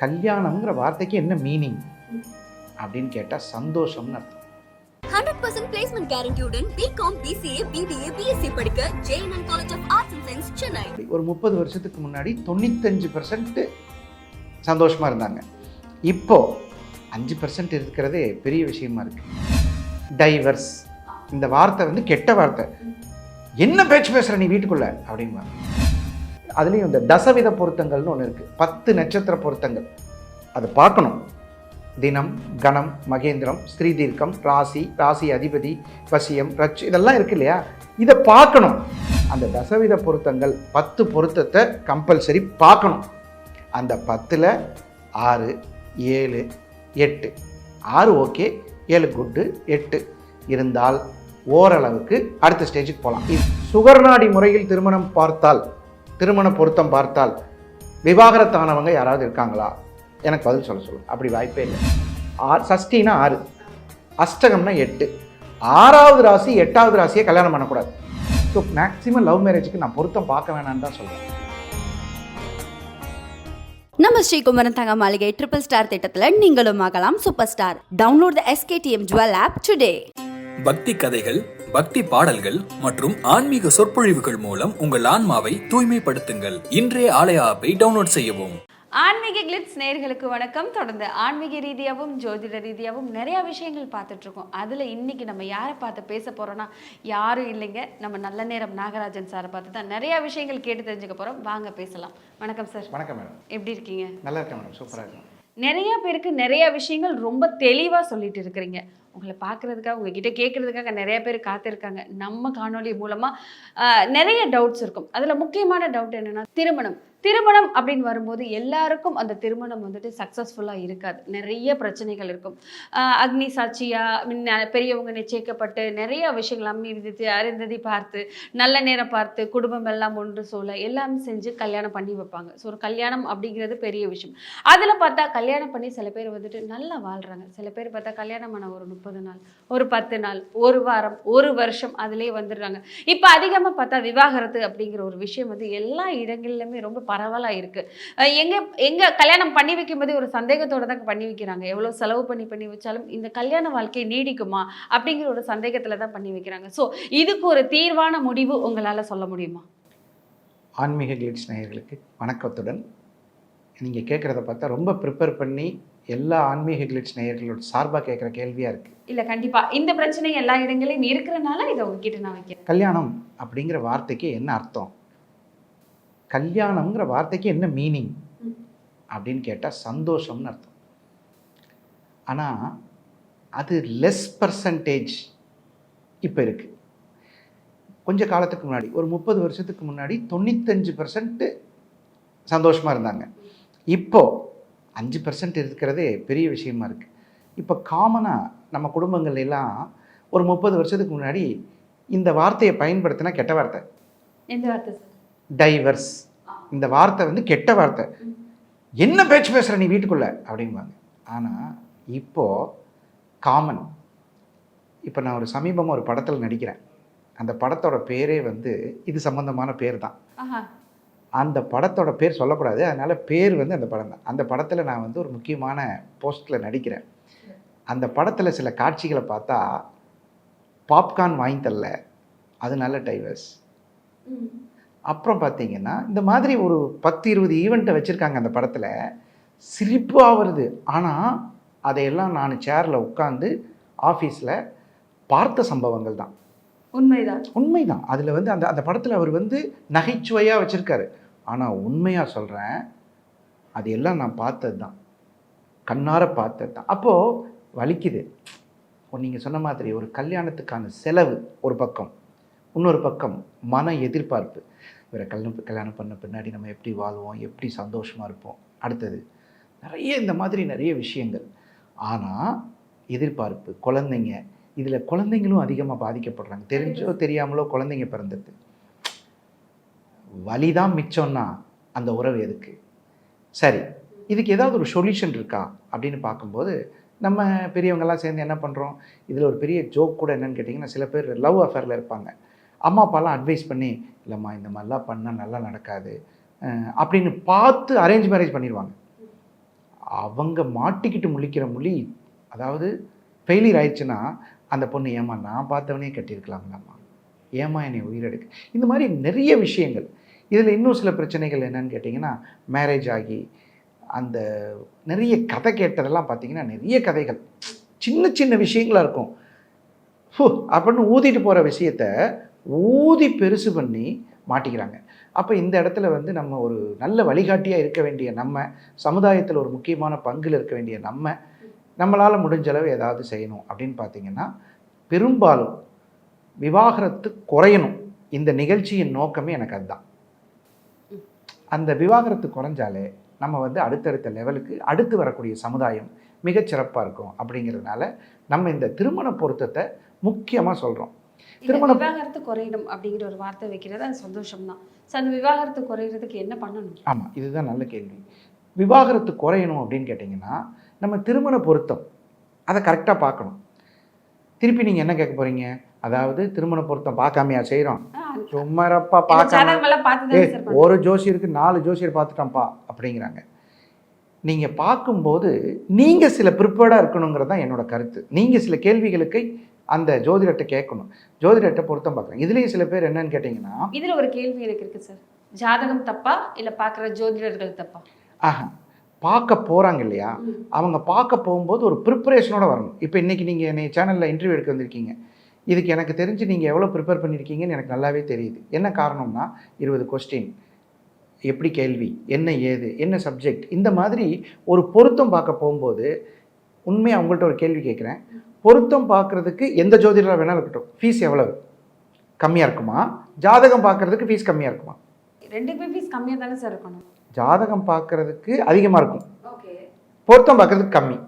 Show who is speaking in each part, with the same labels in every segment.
Speaker 1: கல்யாணம்ங்கிற வார்த்தைக்கு என்ன மீனிங் அப்படின்னு கேட்டால் சந்தோஷம்னு அர்த்தம்.
Speaker 2: ஹண்ட்ரட் பர்சன்ட் பிளேஸ்மெண்ட் கேரண்டியுடன் பிகாம் பிசிஏ பிபிஏ பிஎஸ்சி படிக்க JNN college of arts and science Chennai
Speaker 1: ஒரு முப்பது வருஷத்துக்கு முன்னாடி தொண்ணூத்தஞ்சு பர்சன்ட் சந்தோஷமாக இருந்தாங்க. இப்போ அஞ்சு பர்சன்ட் இருக்கிறதே பெரிய விஷயமா இருக்கு. டைவர்ஸ் இந்த வார்த்தை வந்து கெட்ட வார்த்தை. என்ன பேச்சு பேசுகிற நீ வீட்டுக்குள்ள? அப்படிம்பாங்க. அதுலேயும் இந்த தசவித பொருத்தங்கள்னு ஒன்று இருக்குது பத்து நட்சத்திர பொருத்தங்கள். அதை பார்க்கணும். தினம் கணம் மகேந்திரம் ஸ்ரீதீர்க்கம் ராசி ராசி அதிபதி வசியம் ரச் இதெல்லாம் இருக்கு இல்லையா? இதை பார்க்கணும். அந்த தசவித பொருத்தங்கள் பத்து பொருத்தத்தை கம்பல்சரி பார்க்கணும். அந்த பத்தில் ஆறு ஏழு எட்டு. ஆறு ஓகே ஏழு குட்டு எட்டு. இருந்தால் ஓரளவுக்கு அடுத்த ஸ்டேஜுக்கு போகலாம் சுகர்நாடி முறையில் திருமணம் பார்த்தால் திருமண பொருத்தம் பார்த்தால் விவாகரத்தானவங்க யாராவது இருக்காங்களா? எனக்கு பதில் சொல்ல சொல்லு. அப்படி வாய்ப்பே இல்லை. ஆறு சஷ்டினா ஆறு. அஷ்டகம்னா எட்டு. ஆறாவது ராசி எட்டாவது ராசியை கல்யாணம் பண்ணக்கூடாது. ஸோ மேக்ஸிமம் லவ் மேரேஜுக்கு நான் பொருத்தம் பார்க்க வேணாம்னு தான் சொல்கிறேன்
Speaker 3: நம்ம ஸ்ரீகுமரன் தங்க மாளிகை ட்ரிபிள் ஸ்டார் திட்டத்தில் நீங்களும் ஆகலாம். Super star download the SKTM jewel app today
Speaker 4: பக்தி கதைகள் பக்தி பாடல்கள் மற்றும் ஆன்மீக சொற்பொழிவுகள் மூலம் உங்கள் ஆன்மாவை தூய்மைப்படுத்துங்கள். இன்றைய ஆலய ஆப்பை டவுன்லோட் செய்யவும்.
Speaker 5: ஆன்மீக கிளிட்ஸ் நேயர்களுக்கு வணக்கம். தொடர்ந்து ஆன்மீக ரீதியாகவும் ஜோதிட ரீதியாகவும் நிறைய விஷயங்கள் பார்த்துட்டு இருக்கோம் அதில் இன்னைக்கு நம்ம யாரை பார்த்து பேச போறோம்னா யாரும் இல்லைங்க. நம்ம நல்ல நேரம் நாகராஜன் சாரை பார்த்து தான் நிறைய விஷயங்கள் கேட்டு தெரிஞ்சுக்க போறோம். வாங்க பேசலாம். வணக்கம் சார்.
Speaker 1: வணக்கம் மேடம்.
Speaker 5: எப்படி இருக்கீங்க?
Speaker 1: நல்லா இருக்கேன் மேடம். சூப்பராக இருக்கும்
Speaker 5: நிறைய பேருக்கு நிறைய விஷயங்கள் ரொம்ப தெளிவாக சொல்லிட்டு இருக்கிறீங்க. உங்களை பார்க்கறதுக்காக உங்ககிட்ட கேட்கறதுக்காக நிறைய பேர் காத்திருக்காங்க. நம்ம காணொளி மூலமாக நிறைய டவுட்ஸ் இருக்கும். அதில் முக்கியமான டவுட் என்னன்னா திருமணம். திருமணம் அப்படின்னு வரும்போது எல்லாருக்கும் அந்த திருமணம் வந்துட்டு சக்ஸஸ்ஃபுல்லாக இருக்காது. நிறைய பிரச்சனைகள் இருக்கும். அக்னி சாட்சியாக முன்ன பெரியவங்க நிச்சயிக்கப்பட்டு நிறைய விஷயங்கள் அம்மி விதித்து பார்த்து நல்ல நேரம் பார்த்து குடும்பம் எல்லாம் ஒன்று சூழ எல்லாமே செஞ்சு கல்யாணம் பண்ணி வைப்பாங்க. ஸோ ஒரு கல்யாணம் அப்படிங்கிறது பெரிய விஷயம். அதில் பார்த்தா கல்யாணம் பண்ணி சில பேர் வந்துட்டு நல்லா வாழ்கிறாங்க சில பேர் பார்த்தா கல்யாணம் பண்ண ஒரு முப்பது நாள் ஒரு பத்து நாள் ஒரு வாரம் ஒரு வருஷம் அதிலே வந்துடுறாங்க. இப்போ அதிகமாக பார்த்தா விவாகரத்து அப்படிங்கிற ஒரு விஷயம் வந்து எல்லா இடங்கள்லையுமே ரொம்ப பரவலாக இருக்குது எங்கே எங்கே கல்யாணம் பண்ணி வைக்கும்போது ஒரு சந்தேகத்தோட தான் பண்ணி வைக்கிறாங்க. எவ்வளோ செலவு பண்ணி பண்ணி வச்சாலும் இந்த கல்யாண வாழ்க்கை நீடிக்குமா அப்படிங்கிற ஒரு சந்தேகத்தில் தான் பண்ணி வைக்கிறாங்க. ஸோ இதுக்கு ஒரு தீர்வான முடிவு உங்களால் சொல்ல முடியுமா?
Speaker 1: ஆன்மீக கிளிட்ஸ் நேயர்களுக்கு வணக்கத்துடன். நீங்கள் கேட்குறத பார்த்தா ரொம்ப ப்ரிப்பேர் பண்ணி எல்லா ஆன்மீக கிளிட்ஸ் நேயர்களோட சார்பாக கேட்குற கேள்வியாக இருக்குது
Speaker 5: இல்லை கண்டிப்பாக இந்த பிரச்சனை எல்லா இடங்களையும் இருக்கிறனால இதை உங்ககிட்ட நான் வைக்கிறேன்.
Speaker 1: கல்யாணம் அப்படிங்கிற வார்த்தைக்கு என்ன அர்த்தம்? கல்யாணம்ங்கிற வார்த்தைக்கு என்ன மீனிங் அப்படின்னு கேட்டால் சந்தோஷம்னு அர்த்தம். ஆனால் அது லெஸ் பர்சன்டேஜ் இப்போ இருக்குது கொஞ்ச காலத்துக்கு முன்னாடி ஒரு முப்பது வருஷத்துக்கு முன்னாடி தொண்ணூத்தஞ்சு பர்சன்ட்டு சந்தோஷமாக இருந்தாங்க. இப்போது அஞ்சு பர்சன்ட் இருக்கிறதே பெரிய விஷயமா இருக்குது இப்போ காமனாக நம்ம குடும்பங்கள்ல எல்லாம் ஒரு முப்பது வருஷத்துக்கு முன்னாடி இந்த வார்த்தையை பயன்படுத்தினா கெட்ட வார்த்தை.
Speaker 5: எந்த வார்த்தை
Speaker 1: டைவர்ஸ். இந்த வார்த்தை வந்து கெட்ட வார்த்தை. என்ன பேச்சு பேசுகிற நீ வீட்டுக்குள்ள? அப்படிம்பாங்க. ஆனால் இப்போது காமன். இப்போ நான் ஒரு சமீபமாக ஒரு படத்தில் நடிக்கிறேன். அந்த படத்தோட பேரே வந்து இது சம்பந்தமான பேர் தான். அந்த படத்தோட பேர் சொல்லக்கூடாது. அதனால் பேர் வந்து அந்த படம் தான். அந்த படத்தில் நான் வந்து ஒரு முக்கியமான போஸ்ட்டில் நடிக்கிறேன். அந்த படத்தில் சில காட்சிகளை பார்த்தா பாப்கார்ன் வாங்கி தரல. அதனால டைவர்ஸ். அப்புறம் பார்த்தீங்கன்னா இந்த மாதிரி ஒரு பத்து இருபது ஈவெண்ட்டை வச்சுருக்காங்க அந்த படத்தில். சிரிப்பாக வருது ஆனால் அதையெல்லாம் நான் சேரில் உட்காந்து ஆஃபீஸில் பார்த்த சம்பவங்கள் தான்.
Speaker 5: உண்மைதான்.
Speaker 1: உண்மைதான். அதில் வந்து அந்த அந்த படத்தில் அவர் வந்து நகைச்சுவையாக வச்சுருக்காரு. ஆனால் உண்மையாக சொல்கிறேன் அது எல்லாம் நான் பார்த்தது தான். கண்ணார பார்த்தது தான். அப்போது வலிக்குது. நீங்கள் சொன்ன மாதிரி ஒரு கல்யாணத்துக்கான செலவு ஒரு பக்கம். இன்னொரு பக்கம் மன எதிர்பார்ப்பு. இவரை கல்யாணம் கல்யாணம் பண்ண பின்னாடி நம்ம எப்படி வாழ்வோம் எப்படி சந்தோஷமாக இருப்போம். அடுத்தது நிறைய இந்த மாதிரி நிறைய விஷயங்கள். ஆனால் எதிர்பார்ப்பு குழந்தைங்க இதில் குழந்தைங்களும் அதிகமாக பாதிக்கப்படுறாங்க. தெரிஞ்சோ தெரியாமலோ குழந்தைங்க பிறந்தது வலி தான் மிச்சம்னா அந்த உறவு எதுக்கு? சரி இதுக்கு ஏதாவது ஒரு சொல்யூஷன் இருக்கா? அப்படின்னு பார்க்கும்போது நம்ம பெரியவங்கெல்லாம் சேர்ந்து என்ன பண்ணுறோம் இதில் ஒரு பெரிய ஜோக் கூட என்னன்னு கேட்டிங்கன்னா சில பேர் லவ் அஃபேரில் இருப்பாங்க. அம்மா அப்பாலாம் அட்வைஸ் பண்ணி இல்லைம்மா இந்த மாதிரிலாம் பண்ணால் நல்லா நடக்காது. அப்படின்னு பார்த்து அரேஞ்ச் மேரேஜ் பண்ணிடுவாங்க. அவங்க மாட்டிக்கிட்டு முழிக்கிற மொழி அதாவது ஃபெயிலியர் ஆயிடுச்சுன்னா அந்த பொண்ணு ஏமா நான் பார்த்தவனே கட்டியிருக்கலாம்லாம்மா. ஏமா என்னை உயிரெடுக்கு? இந்த மாதிரி நிறைய விஷயங்கள். இதில் இன்னும் சில பிரச்சனைகள் என்னன்னு கேட்டிங்கன்னா மேரேஜ் ஆகி அந்த நிறைய கதை கேட்டதெல்லாம் பார்த்தீங்கன்னா நிறைய கதைகள். சின்ன சின்ன விஷயங்களா இருக்கும். ஃபு அப்படின்னு ஊதிட்டு போகிற விஷயத்த ஊதி பெருசு பண்ணி மாட்டிக்கிறாங்க. அப்போ இந்த இடத்துல வந்து நம்ம ஒரு நல்ல வழிகாட்டியாக இருக்க வேண்டிய நம்ம சமுதாயத்தில் ஒரு முக்கியமான பங்கில் இருக்க வேண்டிய நம்ம நம்மளால் முடிஞ்ச அளவு ஏதாவது செய்யணும் அப்படின்னு பார்த்தீங்கன்னா பெரும்பாலும் விவாகரத்து குறையணும். இந்த நிகழ்ச்சியின் நோக்கமே எனக்கு அதுதான். அந்த விவாகரத்து குறைஞ்சாலே நம்ம வந்து அடுத்தடுத்த லெவலுக்கு அடுத்து வரக்கூடிய சமுதாயம் மிகச்சிறப்பாக இருக்கும் அப்படிங்கிறதுனால நம்ம இந்த திருமண பொருத்தத்தை முக்கியமாக சொல்கிறோம் திருமணம்
Speaker 5: விவாகரத்து குறையிடும் அப்படிங்கிற ஒரு வார்த்தை வைக்கிறது அது சந்தோஷம் தான் ஸோ அந்த விவாகரத்து குறையிறதுக்கு என்ன பண்ணணும்?
Speaker 1: ஆமாம் இதுதான் நல்ல கேள்வி. விவாகரத்து குறையணும் அப்படின்னு கேட்டிங்கன்னா நம்ம திருமண பொருத்தம் அதை கரெக்டாக பார்க்கணும். திருப்பி நீங்கள் என்ன கேட்க போகிறீங்க அதாவது திருமண பொருத்தம் பார்க்காமையா செய்கிறோம் சும்மாரப்பா
Speaker 5: சார்
Speaker 1: ஒரு ஜோசியருக்கு நாலு ஜோசியர் பார்த்துட்டான்ப்பா அப்படிங்கிறாங்க. நீங்கள் பார்க்கும்போது நீங்கள் சில ப்ரிப்பேர்டாக இருக்கணுங்கிறது தான் என்னோட கருத்து. நீங்கள் சில கேள்விகளுக்கு அந்த ஜோதிடத்தை கேட்கணும். ஜோதிடத்தை பொருத்தம் பார்க்குறேன் இதுலேயும் சில பேர் என்னன்னு கேட்டிங்கன்னா
Speaker 5: இதுல ஒரு கேள்வி எனக்கு இருக்கு சார். ஜாதகம் தப்பா? இல்ல பாக்குற ஜோதிடர்கள் தப்பா?
Speaker 1: ஆஹா. பார்க்க போகிறாங்க இல்லையா? அவங்க பார்க்க போகும்போது ஒரு ப்ரிப்பரேஷனோட வரணும். இப்போ இன்றைக்கி நீங்கள் என்னை சேனலில் இன்டர்வியூ எடுக்க வந்திருக்கீங்க. இதுக்கு எனக்கு தெரிஞ்சு நீங்கள் எவ்வளோ ப்ரிப்பேர் பண்ணியிருக்கீங்கன்னு எனக்கு நல்லாவே தெரியுது. என்ன காரணம்னா இருபது கொஸ்டின் எப்படி கேள்வி? என்ன ஏது? என்ன சப்ஜெக்ட் இந்த மாதிரி ஒரு பொருத்தம் பார்க்க போகும்போது உண்மையாக அவங்கள்ட்ட ஒரு கேள்வி கேட்குறேன். பொருத்தம் பார்க்குறதுக்கு எந்த ஜோதிடராக வேணாலும் இருக்கட்டும். ஃபீஸ் எவ்வளவு? கம்மியாக இருக்குமா? ஜாதகம் பார்க்குறதுக்கு ஃபீஸ் கம்மியாக இருக்குமா?
Speaker 5: ரெண்டுக்குமே ஃபீஸ் கம்மியா தானே சார் இருக்கணும்.
Speaker 1: ஜாதகம் பார்க்குறதுக்கு அதிகமாக இருக்கும்.
Speaker 5: ஓகே.
Speaker 1: பொருத்தம் பார்க்குறதுக்கு கம்மி.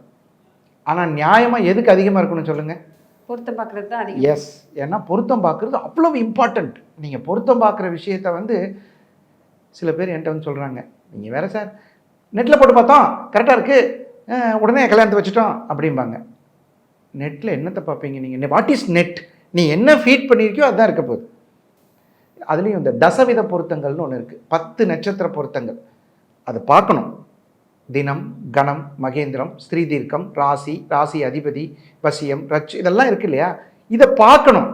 Speaker 1: ஆனால் நியாயமாக எதுக்கு அதிகமாக இருக்கணும்னு சொல்லுங்கள்
Speaker 5: பொருத்தம் பார்க்கறது தான் அதிகம்.
Speaker 1: எஸ் ஏன்னா பொருத்தம் பார்க்குறது அவ்வளவு இம்பார்ட்டண்ட் நீங்கள் பொருத்தம் பார்க்குற விஷயத்த வந்து சில பேர் என்கிட்ட வந்து சொல்கிறாங்க நீங்கள் வேற சார் நெட்டில் போட்டு பார்த்தோம். கரெக்டாக இருக்குது உடனே கல்யாணத்தை வச்சுட்டோம் அப்படிம்பாங்க. நெட்டில் என்னத்தை பார்ப்பீங்க நீங்கள் வாட் இஸ் நெட் நீ என்ன ஃபீட் பண்ணியிருக்கியோ அதுதான் இருக்க போகுது. அதுலேயும் இந்த தசவித பொருத்தங்கள்னு ஒன்று இருக்குது பத்து நட்சத்திர பொருத்தங்கள். அதை பார்க்கணும். தினம் கணம் மகேந்திரம் ஸ்ரீதீர்க்கம் ராசி ராசி அதிபதி வசியம் ரச் இதெல்லாம் இருக்கு இல்லையா? இதை பார்க்கணும்.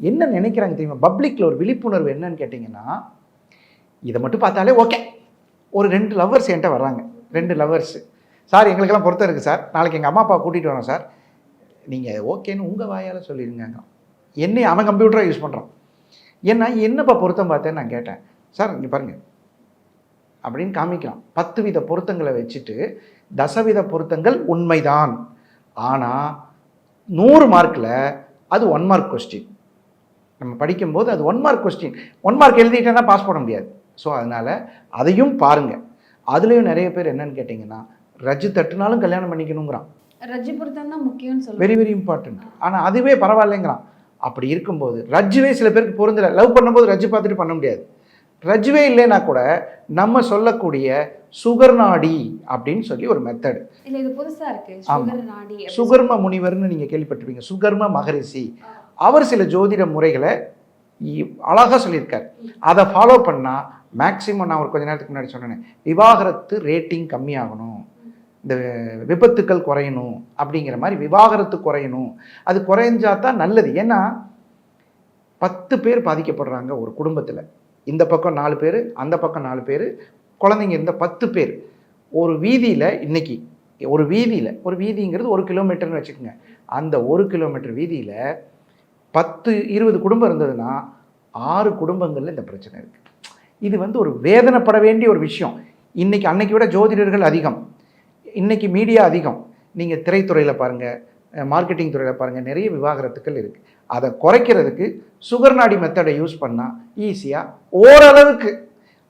Speaker 1: என்ன நினைக்கிறாங்க தெரியுமா? பப்ளிக்கில் ஒரு விழிப்புணர்வு என்னன்னு கேட்டிங்கன்னா இதை மட்டும் பார்த்தாலே ஓகே ஒரு ரெண்டு லவ்வர்ஸ் என்கிட்ட வர்றாங்க. ரெண்டு லவ்வர்ஸ் சார் எங்களுக்கெல்லாம் பொருத்தம் இருக்குது சார். நாளைக்கு எங்கள் அம்மா அப்பா கூட்டிகிட்டு வரோம் சார். நீங்கள் ஓகேன்னு உங்கள் வாயால் சொல்லிடுங்க என்னை அவன் கம்ப்யூட்டரை யூஸ் பண்ணுறான் ஏன்னா என்னப்பா பொருத்தம் பார்த்தேன்னு நான் கேட்டேன். சார் இங்கே பாருங்கள் அப்படின்னு காமிக்கலாம் பத்து வித பொருத்தங்களை வச்சுட்டு தசவித பொருத்தங்கள் உண்மைதான். ஆனால் நூறு மார்க்கில் அது ஒன் மார்க் கொஸ்டின் நம்ம படிக்கும்போது அது one mark question one mark எழுதிட்டேன்னா pass பண்ண முடியாது. ஸோ அதனால் அதையும் பாருங்கள் அதுலேயும் நிறைய பேர் என்னன்னு கேட்டிங்கன்னா ரஜ்ஜு தட்டுனாலும் கல்யாணம் பண்ணிக்கணுங்கிறான்
Speaker 5: ரஜ்ஜு பொருத்தம் தான் முக்கியம்னு சொல்லுவாங்க.
Speaker 1: வெரி வெரி இம்பார்ட்டன்ட் ஆனால் அதுவே பரவாயில்லைங்கிறான். அப்படி இருக்கும்போது ரஜ்ஜுவே சில பேருக்கு பொருந்தல. லவ் பண்ணும்போது ரஜ்ஜு பார்த்துட்டு பண்ண முடியாது. ரஜ்ஜுவே இல்லைன்னா கூட நம்ம சொல்லக்கூடிய சுகர் நாடி அப்படின்னு சொல்லி ஒரு மெத்தடு
Speaker 5: இல்ல இது இருக்கு.
Speaker 1: சுகர்ம முனிவர்னு நீங்கள் கேள்விப்பட்டிருப்பீங்க. சுகர்ம மகரிஷி. அவர் சில ஜோதிட முறைகளை இ- அழகா சொல்லியிருக்கார். அதை ஃபாலோ பண்ணால் மேக்ஸிமம் நான் ஒரு கொஞ்ச நேரத்துக்கு முன்னாடி சொன்னேன் விவாகரத்து ரேட்டிங் கம்மியாகணும். இந்த விபத்துக்கள் குறையணும் அப்படிங்கிற மாதிரி விவாகரத்து குறையணும். அது குறைஞ்சா தான் நல்லது. ஏன்னா பத்து பேர் பாதிக்கப்படுறாங்க ஒரு குடும்பத்தில். இந்த பக்கம் நாலு பேர் அந்த பக்கம் நாலு பேர் குழந்தைங்க இருந்த பத்து பேர். ஒரு வீதியில் இன்றைக்கி ஒரு வீதியில் ஒரு வீதிங்கிறது ஒரு கிலோமீட்டர்னு வச்சுக்கோங்க. அந்த ஒரு கிலோமீட்டர் வீதியில் பத்து இருபது குடும்பம் இருந்ததுன்னா ஆறு குடும்பங்களில் இந்த பிரச்சனை இருக்குது இது வந்து ஒரு வேதனைப்பட வேண்டிய ஒரு விஷயம். இன்னைக்கு அன்னைக்கு விட ஜோதிடர்கள் அதிகம். இன்றைக்கி மீடியா அதிகம். நீங்கள் திரைத்துறையில் பாருங்கள் மார்க்கெட்டிங் துறையில் பாருங்கள் நிறைய விவாகரத்துக்கள் இருக்குது அதை குறைக்கிறதுக்கு சுகர் நாடி மெத்தடை யூஸ் பண்ணால் ஈஸியாக ஓரளவுக்கு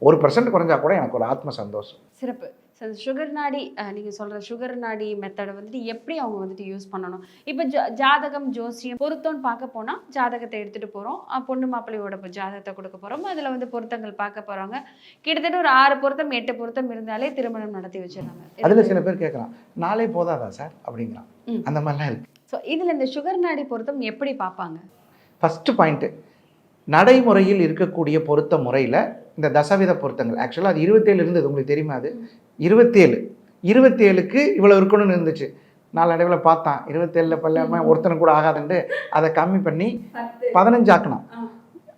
Speaker 1: ஒரு பர்சன்ட் குறைஞ்சா கூட எனக்கு ஒரு ஆத்ம சந்தோஷம்.
Speaker 5: சிறப்பு. சுகர் நாடி அஹ், நீங்க சொல்ற சுகர் நாடி மெத்தடை வந்துட்டு எப்படி அவங்க வந்துட்டு யூஸ் பண்ணணும்? இப்போ ஜா- ஜாதகம் ஜோசியம் பொருத்தம்னு பார்க்க போனா ஜாதகத்தை எடுத்துட்டு போறோம். அஹ், பொண்ணு மாப்பிள்ளையோட ஜாதகத்தை கொடுக்க போறோம். அதுல வந்து பொருத்தங்கள் பார்க்க போறாங்க. கிட்டத்தட்ட ஒரு ஆறு பொருத்தம் எட்டு பொருத்தம் இருந்தாலே திருமணம் நடத்தி வச்சிடறாங்க.
Speaker 1: அதில் சில பேர் கேட்குறான் நாளே போதாதா சார் அப்படிங்கிறான். அந்த மாதிரிலாம் இருக்குது
Speaker 5: ஸோ இதுல இந்த சுகர் நாடி பொருத்தம் எப்படி பார்ப்பாங்க?
Speaker 1: ஃபஸ்ட்டு பாயிண்ட்டு நடைமுறையில் இருக்கக்கூடிய பொருத்த முறையில் இந்த தசவித பொருத்தங்கள். ஆக்சுவலாக அது இருபத்தேழு இருந்தது உங்களுக்கு தெரியுமா அது? இருபத்தேழு. இருபத்தேழுக்கு இவ்வளோ இருக்கணும்னு இருந்துச்சு. நாளடைவில் பார்த்தான். இருபத்தேழில் பல்லாம ஒருத்தனை கூட ஆகாதுன்ட்டு அதை கம்மி பண்ணி பதினஞ்சு ஆக்கணும்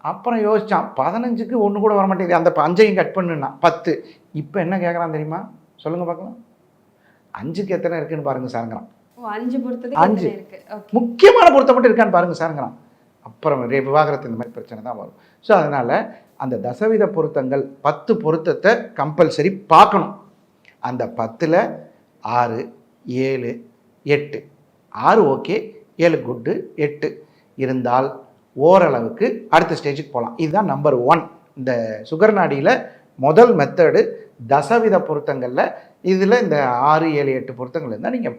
Speaker 1: அப்புறம் யோசிச்சான் பதினஞ்சுக்கு ஒன்று கூட வர மாட்டேங்குது. அந்த அஞ்சையும் கட் பண்ணுனா பத்து. இப்போ என்ன கேட்குறான் தெரியுமா? சொல்லுங்க பார்க்கலாம். அஞ்சுக்கு எத்தனை இருக்குன்னு பாருங்க சாருங்கிறான்
Speaker 5: அஞ்சு பொறுத்ததுக்கு
Speaker 1: அஞ்சு. முக்கியமான பொருத்தம் மட்டும் இருக்கான்னு பாருங்க சாருங்கிறான் அப்புறம் ரே- விவாகரத்து இந்த மாதிரி பிரச்சனை தான் வரும். ஸோ அதனால் அந்த தசவித பொருத்தங்கள் பத்து பொருத்தத்தை கம்பல்சரி பார்க்கணும். அந்த பத்தில் ஆறு ஏழு எட்டு. ஆறு ஓகே ஏழு குட்டு எட்டு. இருந்தால் ஓரளவுக்கு அடுத்த ஸ்டேஜுக்கு போகலாம். இதுதான் நம்பர் ஒன் இந்த சுகர் நாடியில் முதல் மெத்தடு தசவித பொருத்தங்களில் இதில் இந்த ஆறு ஏழு எட்டு பொருத்தங்கள் இருந்தால் நீங்கள்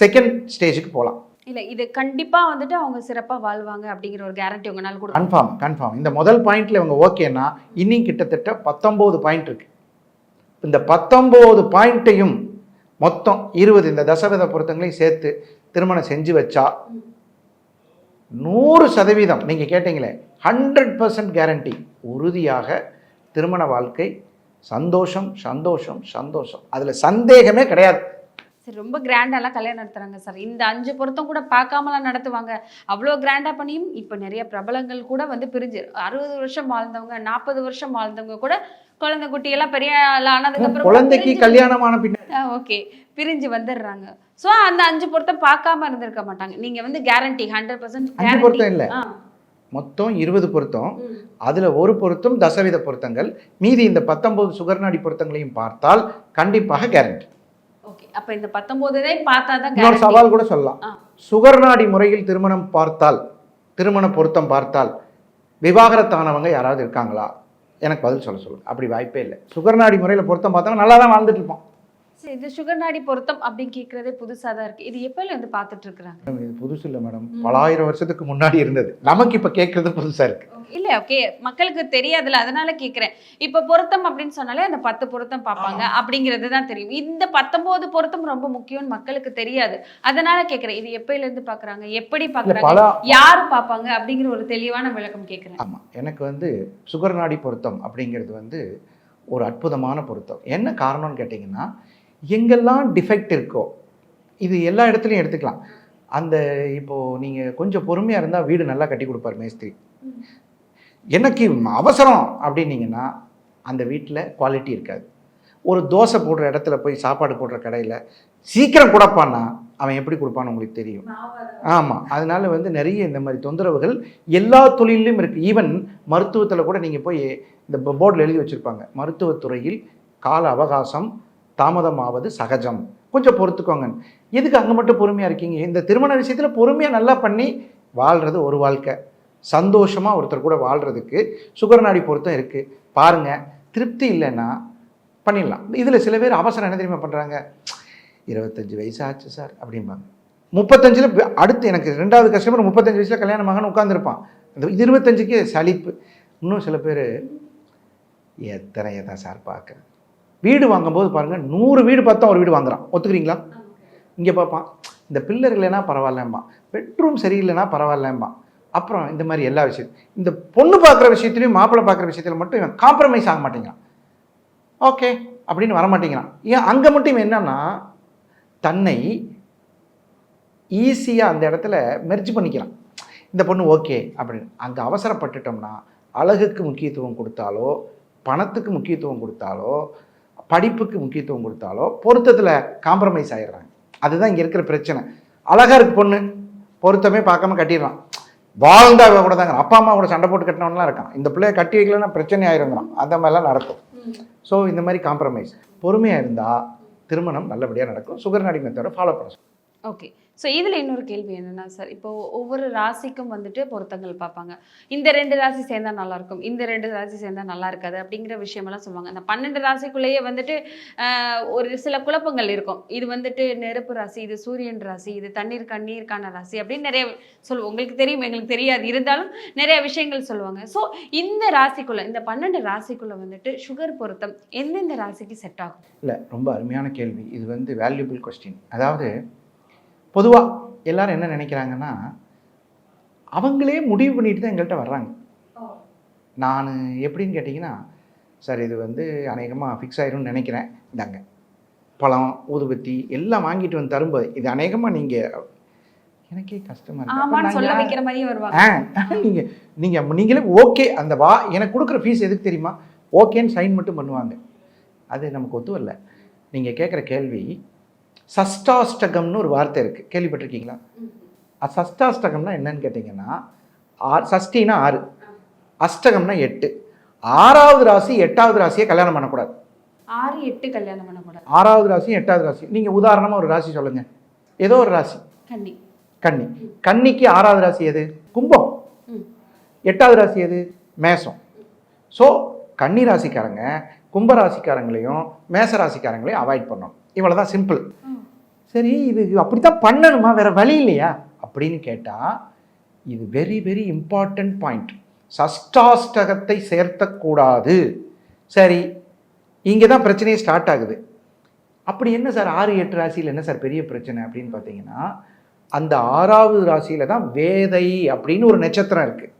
Speaker 1: செகண்ட் ஸ்டேஜுக்கு போகலாம்.
Speaker 5: இல்ல இது கண்டிப்பா வந்துட்டு அவங்க சிறப்பா வாழ்வாங்க அப்படிங்கிற ஒரு கேரண்டி உங்களால் கூட
Speaker 1: கன்ஃபார்ம் கன்ஃபார்ம் இந்த முதல் பாயிண்ட்ல இவங்க ஓகேன்னா இன்னும் கிட்டத்தட்ட பத்தொம்போது பாயிண்ட் இருக்கு. இந்த பத்தொம்போது பாயிண்ட்டையும் மொத்தம் இருபது இந்த தசவித பொருத்தங்களையும் சேர்த்து திருமணம் செஞ்சு வச்சா நூறு சதவீதம் நீங்கள் கேட்டீங்களே ஹண்ட்ரட் பர்சன்ட் கேரண்டி உறுதியாக திருமண வாழ்க்கை சந்தோஷம் சந்தோஷம் சந்தோஷம். அதில் சந்தேகமே கிடையாது.
Speaker 5: சரி ரொம்ப கிராண்டாலாம் கல்யாணம் நடத்துறாங்க சார். இந்த அஞ்சு பொருத்தம் கூட பார்க்காமலாம் நடத்துவாங்க. அவ்வளோ கிராண்டா பண்ணியும் இப்போ நிறைய பிரபலங்கள் கூட வந்து பிரிஞ்சு அறுபது வருஷம் வாழ்ந்தவங்க நாற்பது வருஷம் வாழ்ந்தவங்க கூட குழந்தை குட்டியெல்லாம் பெரிய ஆள் ஆனதுக்கு
Speaker 1: குழந்தைக்கு கல்யாணமான பின்ன
Speaker 5: ஓகே பிரிஞ்சு வந்துடுறாங்க. ஸோ அந்த அஞ்சு பொருத்தம் பார்க்காம இருந்திருக்க மாட்டாங்க. நீங்க வந்து கேரண்டி ஹண்ட்ரட்
Speaker 1: அஞ்சு பொருத்தம் இல்லை.
Speaker 5: பர்சன்ட்
Speaker 1: மொத்தம் இருபது பொருத்தம். அதில் ஒரு பொருத்தம் தசவித பொருத்தங்கள். மீதி இந்த பத்தொன்பது சுகர் நாடி பொருத்தங்களையும் பார்த்தால் கண்டிப்பாக கேரண்டி
Speaker 5: அப்ப இந்த பத்தொன்பதுதே பார்த்தா தான்
Speaker 1: இன்னொரு. சவால் கூட சொல்லலாம்.
Speaker 5: ஆ.
Speaker 1: சுகர் நாடி முறையில் திருமணம் பார்த்தால் திருமண பொருத்தம் பார்த்தால் விவாகரத்தானவங்க யாராவது இருக்காங்களா? எனக்கு பதில் சொல்ல சொல்லுங்க. அப்படி வாய்ப்பே இல்லை. சுகர் நாடி முறையில் பொருத்தம் பார்த்தவங்க நல்லா தான் வாழ்ந்துட்டு இருப்போம்.
Speaker 5: இது சுகர் நாடி பொருத்தம் அப்படின்னு கேட்கறதே புதுசா தான் இருக்கு. இது எப்பல வந்து பார்த்துட்டு இருக்கிறாங்க?
Speaker 1: இது புதுசு இல்லை மேடம். பல ஆயிரம் வருஷத்துக்கு முன்னாடி இருந்தது. நமக்கு இப்போ கேட்கறது புதுசாக இருக்கு.
Speaker 5: இல்ல ஓகே. மக்களுக்கு தெரியாதுல்ல அதனால கேக்குறேன். இப்ப பொருத்தம் அப்படின்னு சொன்னாலே அந்த பத்து பொருத்தம் பார்ப்பாங்க அப்படிங்கிறது தான் தெரியும். இந்த பத்தொன்பது பொருத்தம் ரொம்ப முக்கியம்னு மக்களுக்கு தெரியாது. அதனால கேக்குறேன் இது எப்பயில இருந்து பாக்குறாங்க எப்படி
Speaker 1: பல
Speaker 5: யாரு பார்ப்பாங்க? அப்படிங்கிற ஒரு தெளிவான விளக்கம் கேக்குறேன்.
Speaker 1: ஆமாம் எனக்கு வந்து சுகர் நாடி பொருத்தம் அப்படிங்கிறது வந்து ஒரு அற்புதமான பொருத்தம். என்ன காரணம்னு கேட்டிங்கன்னா எங்கெல்லாம் டிஃபெக்ட் இருக்கோ இது எல்லா இடத்துலையும் எடுத்துக்கலாம். அந்த இப்போது நீங்கள் கொஞ்சம் பொறுமையாக இருந்தால் வீடு நல்லா கட்டி கொடுப்பார் மேஸ்திரி. எனக்கு அவசரம் அப்படின்னீங்கன்னா அந்த வீட்டில் குவாலிட்டி இருக்காது. ஒரு தோசை போடுற இடத்துல போய் சாப்பாடு போடுற கடையில் சீக்கிரம் கொடுப்பான்னா அவன் எப்படி கொடுப்பான்னு உங்களுக்கு தெரியும். ஆமாம் அதனால வந்து நிறைய இந்த மாதிரி தொந்தரவுகள் எல்லா தொழிலும் இருக்குது ஈவன் மருத்துவத்தில் கூட நீங்கள் போய் இந்த போர்டில் எழுதி வச்சுருப்பாங்க. மருத்துவத்துறையில் கால அவகாசம் தாமதமாவது சகஜம். கொஞ்சம் பொறுத்துக்கோங்க. எதுக்கு அங்கே மட்டும் பொறுமையாக இருக்கீங்க? இந்த திருமண விஷயத்தில் பொறுமையாக நல்லா பண்ணி வாழ்கிறது ஒரு வாழ்க்கை. சந்தோஷமாக ஒருத்தர் கூட வாழ்கிறதுக்கு சுகர் நாடி பொருத்தம் இருக்குது பாருங்கள் திருப்தி இல்லைன்னா பண்ணிடலாம். இதில் சில பேர் அவசரம் என்ன தெரியுமா பண்ணுறாங்க இருபத்தஞ்சி வயசு ஆச்சு சார் அப்படிம்பாங்க. முப்பத்தஞ்சில் அடுத்து எனக்கு ரெண்டாவது கஸ்டமர் முப்பத்தஞ்சு வயசில் கல்யாணம் மகன் உட்காந்துருப்பான் இந்த இது இருபத்தஞ்சுக்கு சலிப்பு. இன்னும் சில பேர் எத்தனை தான் சார் பார்க்குறேன் வீடு வாங்கும்போது பாருங்கள் நூறு வீடு பார்த்தா ஒரு வீடு வாங்குறான். ஒத்துக்கிறீங்களா? இங்கே பார்ப்பான் இந்த பில்லர் இல்லைன்னா பரவாயில்லம்மா பெட்ரூம் சரியில்லைன்னா பரவாயில்லம்மா. அப்புறம் இந்த மாதிரி எல்லா விஷயம் இந்த பொண்ணு பார்க்குற விஷயத்துலையும் மாப்பிள்ளை பார்க்குற விஷயத்தில் மட்டும் இவன் காம்ப்ரமைஸ் ஆக மாட்டேங்கிறான். ஓகே அப்படின்னு வர மாட்டேங்கிறான் ஏன் அங்கே மட்டும் இவன் என்னன்னா தன்னை ஈஸியாக அந்த இடத்துல மெர்ஜ் பண்ணிக்கிறான். இந்த பொண்ணு ஓகே அப்படின்னு. அங்கே அவசரப்பட்டுட்டோம்னா அழகுக்கு முக்கியத்துவம் கொடுத்தாலோ பணத்துக்கு முக்கியத்துவம் கொடுத்தாலோ படிப்புக்கு முக்கியத்துவம் கொடுத்தாலோ பொருத்தத்தில் காம்ப்ரமைஸ் ஆயிடுறாங்க. அதுதான் இங்கே இருக்கிற பிரச்சனை. அழகா இருக்கு பொண்ணு பொருத்தமே பார்க்காம கட்டிடுறான் வாழ்ந்தா இவ கூட தாங்க. அப்பா அம்மா கூட சண்டை போட்டு கட்டினவன்லாம் இருக்கான். இந்த பிள்ளைய கட்டி வைக்கலன்னா பிரச்சனை ஆயிருங்கிறான். அந்த மாதிரிலாம் நடக்கும். ஸோ இந்த மாதிரி காம்ப்ரமைஸ் பொறுமையாக இருந்தால் திருமணம் நல்லபடியாக நடக்கும். சுகர் நாடி மெத்தடை ஃபாலோ பண்ண.
Speaker 5: ஓகே ஸோ இதில் இன்னொரு கேள்வி என்னன்னா சார் இப்போ ஒவ்வொரு ராசிக்கும் வந்துட்டு பொருத்தங்கள் பார்ப்பாங்க. இந்த ரெண்டு ராசி சேர்ந்தா நல்லா இருக்கும் இந்த ரெண்டு ராசி சேர்ந்தா நல்லா இருக்காது அப்படிங்கிற விஷயமெல்லாம் சொல்லுவாங்க. அந்த பன்னெண்டு ராசிக்குள்ளேயே வந்துட்டு ஒரு சில குழப்பங்கள் இருக்கும். இது வந்துட்டு நெருப்பு ராசி இது சூரியன் ராசி இது தண்ணீர் கண்ணீருக்கான ராசி அப்படின்னு நிறைய சொல்லுவோம். உங்களுக்கு தெரியும் எங்களுக்கு தெரியாது. இருந்தாலும் நிறைய விஷயங்கள் சொல்லுவாங்க. ஸோ இந்த ராசிக்குள்ள இந்த பன்னெண்டு ராசிக்குள்ள வந்துட்டு சுகர் பொருத்தம் எந்தெந்த ராசிக்கு செட் ஆகும்?
Speaker 1: இல்லை ரொம்ப அருமையான கேள்வி. இது வந்து வேல்யூபிள் கொஸ்டின் அதாவது பொதுவாக எல்லாரும் என்ன நினைக்கிறாங்கன்னா அவங்களே முடிவு பண்ணிட்டு தான் எங்கள்கிட்ட வர்றாங்க. நான் எப்படின்னு கேட்டிங்கன்னா சார் இது வந்து அநேகமாக ஃபிக்ஸ் ஆயிரும்னு நினைக்கிறேன். இந்தாங்க. பழம் ஊதுபத்தி எல்லாம் வாங்கிட்டு வந்து தரும்போது இது அநேகமாக நீங்கள் எனக்கே கஷ்டமாக இருக்கு. நீங்கள் நீங்கள் நீங்களே ஓகே அந்த வா எனக்கு கொடுக்குற ஃபீஸ் எதுக்கு தெரியுமா? ஓகேன்னு சைன் மட்டும் பண்ணுவாங்க. அது நமக்கு ஒத்து வரல. நீங்கள் கேட்குற கேள்வி சஷ்டாஷ்டகம்னு ஒரு வார்த்தை இருக்குது கேள்விப்பட்டிருக்கீங்களா? சஷ்டாஷ்டகம்னா என்னன்னு கேட்டிங்கன்னா ஆறு சஷ்டினா ஆறு அஷ்டகம்னா எட்டு. ஆறாவது ராசி எட்டாவது ராசியை கல்யாணம் பண்ணக்கூடாது.
Speaker 5: ஆறு எட்டு கல்யாணம் பண்ணக்கூடாது.
Speaker 1: ஆறாவது ராசி எட்டாவது ராசி நீங்கள் உதாரணமாக ஒரு ராசி சொல்லுங்கள் ஏதோ ஒரு ராசி.
Speaker 5: கண்ணி
Speaker 1: கன்னி. கன்னிக்கு ஆறாவது ராசி எது? கும்பம். எட்டாவது ராசி எது? மேசம் ஸோ கன்னி ராசிக்காரங்க கும்ப ராசிக்காரங்களையும் மேச ராசிக்காரங்களையும் அவாய்ட் பண்ணணும். இவ்வளோ தான் சிம்பிள். சரி இது அப்படி தான் பண்ணணுமா? வேறு வழி இல்லையா? அப்படின்னு கேட்டால் இது வெரி வெரி இம்பார்ட்டன்ட் பாயிண்ட் சஷ்டாஷ்டகத்தை சேர்த்தக்கூடாது. சரி இங்கே தான் பிரச்சனையே ஸ்டார்ட் ஆகுது. அப்படி என்ன சார் ஆறு எட்டு ராசியில் என்ன சார் பெரிய பிரச்சனை அப்படின்னு பார்த்தீங்கன்னா அந்த ஆறாவது ராசியில் தான் வேதை அப்படின்னு ஒரு நட்சத்திரம் இருக்குது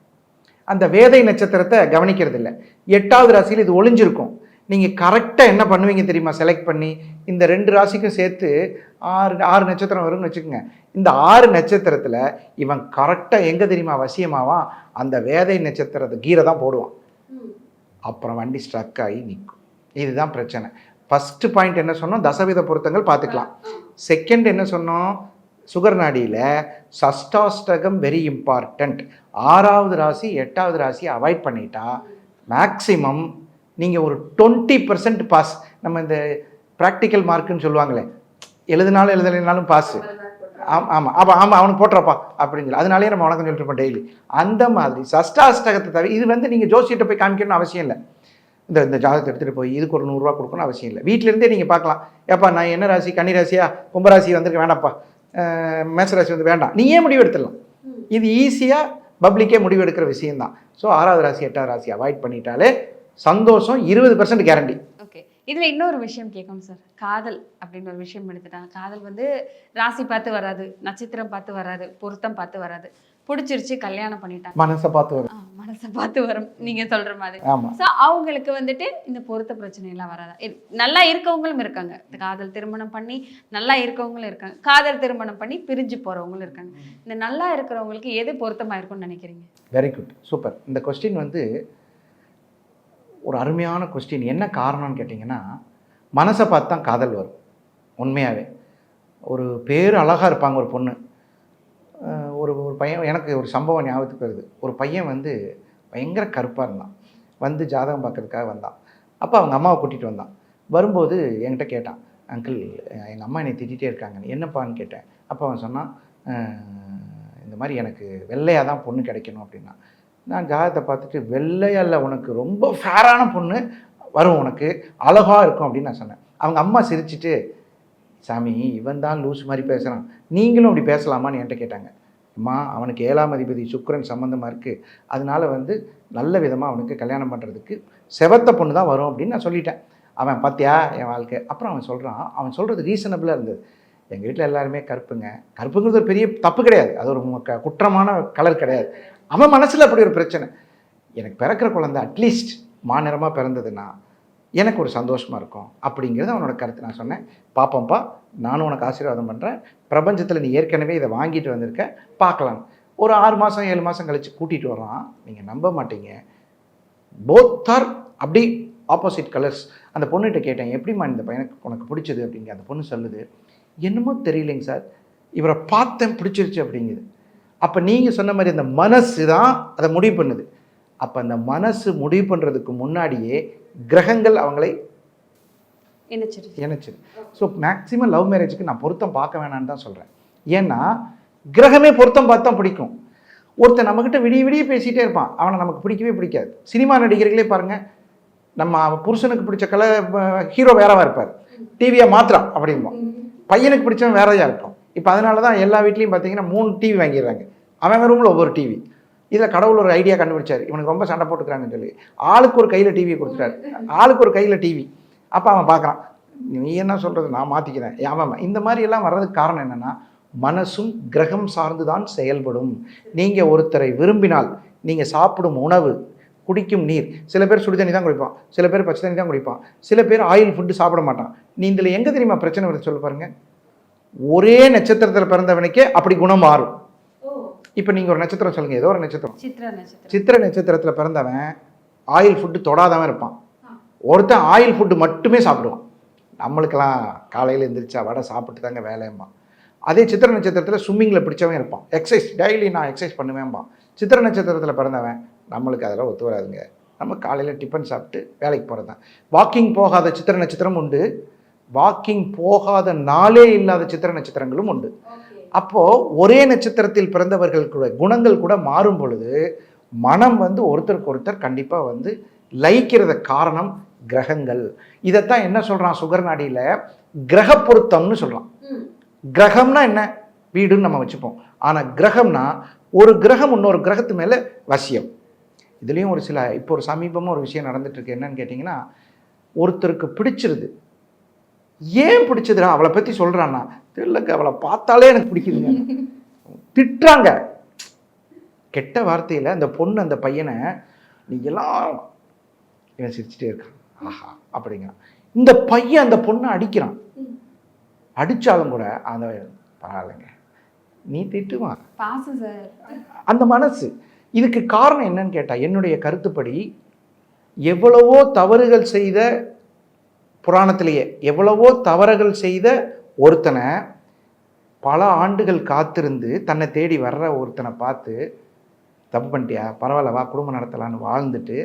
Speaker 1: அந்த வேதை நட்சத்திரத்தை கவனிக்கிறது இல்லை எட்டாவது ராசியில் இது ஒளிஞ்சிருக்கும். நீங்கள் கரெக்டாக என்ன பண்ணுவீங்க தெரியுமா? செலக்ட் பண்ணி இந்த ரெண்டு ராசிக்கும் சேர்த்து ஆறு ஆறு நட்சத்திரம் வரும்னு வச்சுக்கோங்க. இந்த ஆறு நட்சத்திரத்தில் இவன் கரெக்டாக எங்கே தெரியுமா? வசியமாவான். அந்த வேதை நட்சத்திரத்தை கீரை தான் போடுவான். அப்புறம் வண்டி ஸ்ட்ரக் ஆகி நிற்கும். இதுதான் பிரச்சனை. ஃபஸ்ட்டு பாயிண்ட் என்ன சொன்னோம்? தசவித பொருத்தங்கள் பார்த்துக்கலாம். செகண்ட் என்ன சொன்னோம்? சுகர் நாடியில் சஷ்டாஷ்டகம் வெரி இம்பார்ட்டண்ட் ஆறாவது ராசி எட்டாவது ராசியை அவாய்ட் பண்ணிட்டா மேக்ஸிமம் நீங்கள் ஒரு டுவெண்ட்டி பர்சன்ட் பாஸ் நம்ம இந்த ப்ராக்டிக்கல் மார்க்குன்னு சொல்லுவாங்களே. எழுதினாலும் எழுதலைனாலும் பாஸ் ஆமாம் ஆமாம் அப்போ ஆமாம் அவனுக்கு போட்டுறப்பா அப்படின்னு சொல்லி அதனாலேயே நம்ம வணக்கம் சொல்லிட்டு இருப்போம் டெய்லி அந்த மாதிரி சஷ்டாஷ்டகத்தை தவிர இது வந்து நீங்கள் ஜோசியிட்ட போய் காமிக்கணும்னு அவசியம் இல்லை. இந்த இந்த ஜாதகத்தை எடுத்துகிட்டு போய் இதுக்கு ஒரு நூறுரூவா கொடுக்கணும் அவசியம் இல்லை. வீட்டிலேருந்தே நீங்கள் பார்க்கலாம். ஏப்பா நான் என்ன ராசி கன்னி ராசியா கும்பராசி வந்திருக்க வேண்டாம்ப்பா. அஹ் மேச ராசி வந்து வேண்டாம். நீயே முடிவு எடுத்துடலாம். இது ஈஸியாக பப்ளிக்கே முடிவு எடுக்கிற விஷயம்தான். ஸோ ஆறாவது ராசி எட்டாவது ராசி அவாய்ட் பண்ணிட்டாலே சந்தோஷம் இருபது பர்சன்ட் கேரண்டி
Speaker 5: ஓகே இதுல இன்னொரு விஷயம் கேட்கணும் சார் காதல் அப்படின்னு ஒரு விஷயம் எடுத்துட்டாங்க. காதல் வந்து ராசி பார்த்து வராது நட்சத்திரம் பார்த்து வராது பொருத்தம் பார்த்து வராது. பிடிச்சிருச்சு கல்யாணம் பண்ணிட்டாங்க.
Speaker 1: மனசை பார்த்து வரும்.
Speaker 5: மனசை பார்த்து வரும். நீங்க சொல்ற மாதிரி. ஸோ அவங்களுக்கு வந்துட்டு இந்த பொருத்த பிரச்சனை எல்லாம் வராதா நல்லா இருக்கவங்களும் இருக்காங்க. காதல் திருமணம் பண்ணி நல்லா இருக்கவங்களும் இருக்காங்க. காதல் திருமணம் பண்ணி பிரிஞ்சு போறவங்களும் இருக்காங்க. இந்த நல்லா இருக்கிறவங்களுக்கு எது பொருத்தமா இருக்கும்னு நினைக்கிறீங்க?
Speaker 1: வெரி குட் சூப்பர் இந்த கொஸ்டின் வந்து ஒரு அருமையான கொஸ்டின் என்ன காரணம்னு கேட்டிங்கன்னா மனசை பார்த்து தான் காதல் வரும். உண்மையாகவே ஒரு பேர் அழகாக இருப்பாங்க ஒரு பொண்ணு. ஒரு ஒரு பையன் எனக்கு ஒரு சம்பவம் ஞாபகத்துக்கு வருது. ஒரு பையன் வந்து பயங்கர கருப்பாக இருந்தான். வந்து ஜாதகம் பார்க்கறதுக்காக வந்தான். அப்போ அவங்க அம்மாவை கூட்டிகிட்டு வந்தான். வரும்போது என்கிட்ட கேட்டான் அங்கிள் எங்கள் அம்மா என்னை திட்டிகிட்டே இருக்காங்க. என்னப்பான்னு கேட்டேன். அப்போ அவன் சொன்னான் இந்த மாதிரி எனக்கு வெள்ளையாக தான் பொண்ணு கிடைக்கணும் அப்படின்னா. நான் ஜாதகத்தை பார்த்துட்டு வெள்ளையல்ல உனக்கு ரொம்ப ஃபேரான பொண்ணு வரும் உனக்கு அழகாக இருக்கும் அப்படின்னு நான் சொன்னேன். அவங்க அம்மா சிரிச்சிட்டு சாமி இவன் தான் லூஸ் மாதிரி பேசுகிறான் நீங்களும் அப்படி பேசலாமான்னு என்கிட்ட கேட்டாங்க. அம்மா அவனுக்கு ஏழாம் அதிபதி சுக்கரன் சம்மந்தமாக இருக்குது அதனால வந்து நல்ல விதமாக அவனுக்கு கல்யாணம் பண்ணுறதுக்கு செவத்த பொண்ணு தான் வரும் அப்படின்னு நான் சொல்லிட்டேன். அவன் பார்த்தியா என் வாழ்க்கை? அப்புறம் அவன் சொல்கிறான் அவன் சொல்கிறது ரீசனபிளாக இருந்தது. எங்கள் வீட்டில் எல்லாருமே கருப்புங்க. கருப்புங்கிறது ஒரு பெரிய தப்பு கிடையாது. அது ஒரு க- குற்றமான கலர் கிடையாது. அவன் மனசில் அப்படி ஒரு பிரச்சனை. எனக்கு பிறக்கிற குழந்தை அட்லீஸ்ட் மாநிறமாக பிறந்ததுன்னா எனக்கு ஒரு சந்தோஷமாக இருக்கும் அப்படிங்கிறது அவனோட கருத்து. நான் சொன்னேன் பாப்போம்ப்பா நானும் உனக்கு ஆசீர்வாதம் பண்ணுறேன் பிரபஞ்சத்தில் நீ ஏற்கனவே இதை வாங்கிட்டு வந்திருக்க பார்க்கலாம். ஒரு ஆறு மாதம் ஏழு மாதம் கழித்து கூட்டிகிட்டு வரான் நீங்கள் நம்ப மாட்டீங்க. போத் ஆர் அப்படி ஆப்போசிட் கலர்ஸ் அந்த பொண்ணுகிட்ட கேட்டேன் எப்படிம்மா இந்த பையனுக்கு உனக்கு பிடிச்சது? அப்படிங்க அந்த பொண்ணு சொல்லுது என்னமோ தெரியலைங்க சார். இவரை பார்த்தேன் பிடிச்சிருச்சு அப்படிங்குது. அப்போ நீங்கள் சொன்ன மாதிரி அந்த மனசு தான் அதை முடிவு பண்ணுது. அப்போ அந்த மனசு முடிவு பண்ணுறதுக்கு முன்னாடியே கிரகங்கள் அவங்களை இணைச்சிது ஸோ மேக்ஸிமம் லவ் மேரேஜுக்கு நான் பொருத்தம் பார்க்க வேணான்னு தான் சொல்கிறேன் ஏன்னா கிரகமே பொருத்தம் பார்த்து பிடிக்கும். ஒருத்தன் நம்மக்கிட்ட விடிய விடிய பேசிகிட்டே இருப்பான். அவனை நமக்கு பிடிக்கவே பிடிக்காது. சினிமா நடிகர்களே பாருங்கள் நம்ம அவன் புருஷனுக்கு பிடிச்ச கலை ஹீரோ வேறவா இருப்பார். டிவியை மாத்திரம் அப்படிம்போம் பையனுக்கு பிடிச்சவன் வேறையாக இருக்கும் இப்போ அதனால தான் எல்லா வீட்லேயும் பார்த்தீங்கன்னா மூணு டிவி வாங்கிடுறாங்க. அவன் ரூமில் ஒவ்வொரு டிவி இதில் கடவுள் ஒரு ஐடியா கண்டுபிடிச்சார். இவனுக்கு ரொம்ப சண்டை போட்டுக்கிறாங்கன்னு சொல்லி. ஆளுக்கு ஒரு கையில் டிவியை கொடுத்துட்டாரு. ஆளுக்கு ஒரு கையில் டிவி அப்போ அவன் பார்க்குறான் நீ என்ன சொல்கிறது நான் மாற்றிக்கிறேன் ஆமாம் இந்த மாதிரி எல்லாம் வர்றதுக்கு காரணம் என்னென்னா மனசும் கிரகம் சார்ந்து தான் செயல்படும். நீங்கள் ஒருத்தரை விரும்பினால் நீங்கள் சாப்பிடும் உணவு குடிக்கும் நீர் சில பேர் சுடு தண்ணி தான் குடிப்பான். சில பேர் பச்சை தண்ணி தான் குடிப்பான். சில பேர் ஆயில் ஃபுட்டு சாப்பிட மாட்டான். நீ இதில் எங்கே தெரியுமா பிரச்சனை வருது சொல்ல பாருங்கள் ஒரே நட்சத்திரத்தில் பிறந்தவனுக்கே அப்படி குணம் மாறும். இப்போ நீங்கள் ஒரு நட்சத்திரம் சொல்லுங்க. ஏதோ ஒரு நட்சத்திரம். சித்திர நட்சத்திரத்தில் பிறந்தவன் ஆயில் ஃபுட்டு தொடாதவன் இருப்பான். ஒருத்தன் ஆயில் ஃபுட்டு மட்டுமே சாப்பிடுவான். நம்மளுக்கெல்லாம் காலையில் எந்திரிச்சா வடை சாப்பிட்டு தாங்க வேலையம்பான் அதே சித்திர நட்சத்திரத்தில் ஸ்விம்மிங்கில் பிடிச்சவன் இருப்பான். எக்ஸசைஸ் டெய்லி நான் எக்ஸசைஸ் பண்ணுவேன்பான் சித்திர நட்சத்திரத்தில் பிறந்தவன் நம்மளுக்கு அதெல்லாம் ஒத்து வராதுங்க. நம்ம காலையில் டிஃபன் சாப்பிட்டு வேலைக்கு போகிறது தான் வாக்கிங் போகாத சித்திர நட்சத்திரம் உண்டு. வாக்கிங் போகாத நாளே இல்லாத சித்திர நட்சத்திரங்களும் உண்டு. அப்போது ஒரே நட்சத்திரத்தில் பிறந்தவர்கள் கூட குணங்கள் கூட மாறும் பொழுது மனம் வந்து ஒருத்தருக்கு ஒருத்தர் கண்டிப்பாக வந்து லயிக்கிறத காரணம் கிரகங்கள். இதைத்தான் என்ன சொல்கிறான் சுகர் நாடியில்? கிரக பொருத்தம்னு சொல்கிறான் கிரகம்னா என்ன? வீடுன்னு நம்ம வச்சுப்போம். ஆனால் கிரகம்னா ஒரு கிரகம் இன்னொரு கிரகத்து மேலே வசியம். இதுலேயும் ஒரு சில இப்போ ஒரு சமீபமாக ஒரு விஷயம் நடந்துட்டு இருக்கு. என்னன்னு கேட்டிங்கன்னா ஒருத்தருக்கு பிடிச்சிருது. ஏன் பிடிச்சதுடா? அவளை பற்றி சொல்கிறான்னா தெரியலங்க அவளை பார்த்தாலே எனக்கு பிடிக்குதுங்க. திட்டுறாங்க. கெட்ட வார்த்தையில் அந்த பொண்ணு அந்த பையனை நீங்கெல்லாம் இவன் சிரிச்சிட்டே இருக்கான் ஆஹா அப்படிங்கிறான். இந்த பையன் அந்த பொண்ணை அடிக்கிறான். அடித்தாலும் கூட அந்த பரவாயில்லைங்க. நீ திட்டுவான் அந்த மனசு. இதுக்கு காரணம் என்னன்னு கேட்டால் என்னுடைய கருத்துப்படி எவ்வளவோ தவறுகள் செய்த புராணத்திலேயே எவ்வளவோ தவறுகள் செய்த ஒருத்தனை பல ஆண்டுகள் காத்திருந்து தன்னை தேடி வர்ற ஒருத்தனை பார்த்து தப்பு பண்ணிட்டியா? பரவாயில்ல வா குடும்பம் நடத்தலான்னு வாழ்ந்துட்டு